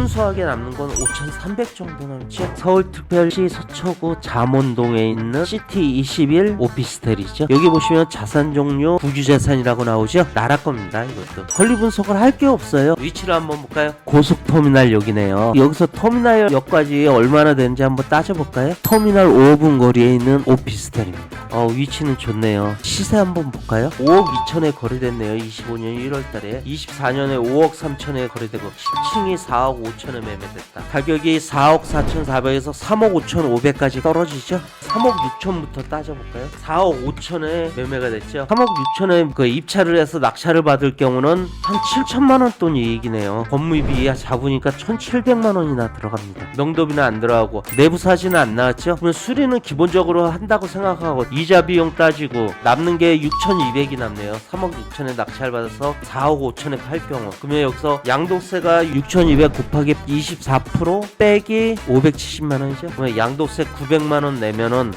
순수하게 남는 건 5,300 정도 남죠. 서울특별시 서초구 잠원동에 있는 시티 21 오피스텔이죠. 여기 보시면 자산 종류 국유재산이라고 나오죠. 나라 겁니다. 이것도 권리 분석을 할 게 없어요. 위치를 한번 볼까요? 고속터미널 역이네요. 여기서 터미널 역까지 얼마나 되는지 한번 따져볼까요? 터미널 5분 거리에 있는 오피스텔입니다. 어, 위치는 좋네요. 시세 한번 볼까요? 5억 2천에 거래됐네요. 25년 1월 달에 24년에 5억 3천에 거래되고 10층이 4억 5천에 매매됐다. 가격이 4억 4천 4백에서 3억 5천 5백까지 떨어지죠. 3억 6천부터 따져볼까요? 4억 5천에 매매가 됐죠. 3억 6천에 그 입찰을 해서 낙찰을 받을 경우는 한 7천만 원 돈 이익이네요. 건물비 잡으니까 1,700만 원이나 들어갑니다. 명도비는 안 들어가고 내부 사진은 안 나왔죠. 그러면 수리는 기본적으로 한다고 생각하고 이자 비용 따지고 남는 게 6,200이 남네요. 3억 6천에 낙찰 받아서 4억 5천에 팔 경우 그러면 여기서 양도세가 6,200 곱하기 24% 빼기 570만 원이죠. 그러면 양도세 900만 원 내면은